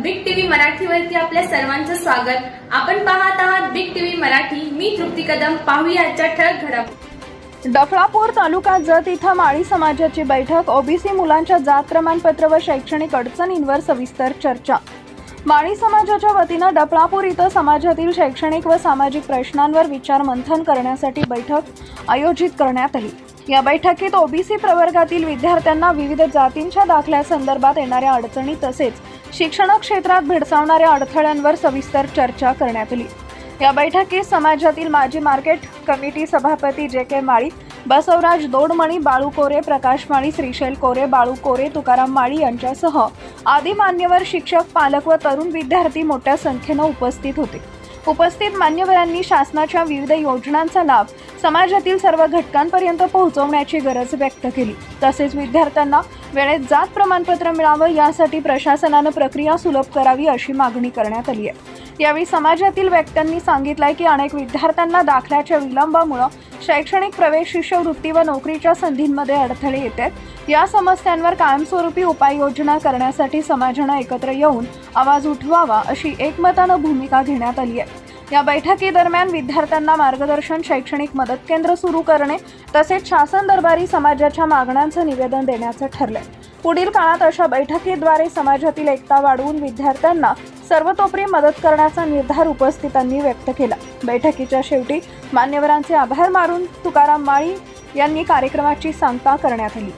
मराठीवरती आपल्या सर्वांचं स्वागत. आपण पाहत आहात बिग टीव्ही मराठी. मी तृप्ती कदम. पाहूया आजच्या ठळक घडामोडी. डफळापूर तालुका जत इथं माळी समाजाची बैठक. ओबीसी मुलांच्या जात प्रमाणपत्र व शैक्षणिक अडचणींवर सविस्तर चर्चा. माळी समाजाच्या वतीनं डफळापूर इथं समाजातील शैक्षणिक व सामाजिक प्रश्नांवर विचार मंथन करण्यासाठी बैठक आयोजित करण्यात आली. या बैठकीत ओबीसी प्रवर्गातील विद्यार्थ्यांना विविध जातींच्या दाखल्यासंदर्भात येणाऱ्या अडचणी तसेच शिक्षण क्षेत्रात भेडसावणाऱ्या अडथळ्यांवर सविस्तर चर्चा करण्यात आली. या बैठकीत समाजातील माजी मार्केट कमिटी सभापती जे के माळी बसवराज दोडमणी बाळू कोरे प्रकाश माळी श्रीशैल कोरे बाळू कोरे तुकाराम माळी यांच्यासह आदी मान्यवर शिक्षक पालक व तरुण विद्यार्थी मोठ्या संख्येनं उपस्थित होते. उपस्थित मान्यवरांनी शासनाच्या विविध योजनांचा लाभ समाजातील सर्व घटकांपर्यंत पोहोचवण्याची गरज व्यक्त केली. तसेच विद्यार्थ्यांना वेळेत जात प्रमाणपत्र मिळावं यासाठी प्रशासनानं प्रक्रिया सुलभ करावी अशी मागणी करण्यात आली आहे. यावेळी समाजातील व्यक्तींनी सांगितलंय की अनेक विद्यार्थ्यांना दाखल्याच्या विलंबामुळं शैक्षणिक प्रवेश शिष्यवृत्ती व नोकरीच्या संधींमध्ये अडथळे येतात या समस्यांवर कायमस्वरूपी उपाययोजना करण्यासाठी समाजानं एकत्र येऊन आवाज उठवावा अशी एकमतानं भूमिका घेण्यात आली आहे. या बैठकीदरम्यान विद्यार्थ्यांना मार्गदर्शन शैक्षणिक मदत केंद्र सुरू करणे तसेच शासन दरबारी समाजाच्या मागण्यांचं निवेदन देण्याचं ठरलंय. पुढील काळात अशा बैठकीद्वारे समाजातील एकता वाढवून विद्यार्थ्यांना सर्वतोपरी मदत करण्याचा निर्धार उपस्थितांनी व्यक्त केला. बैठकीच्या शेवटी मान्यवरांचे आभार मारून तुकाराम माळी यांनी कार्यक्रमाची सांगता करण्यात आली.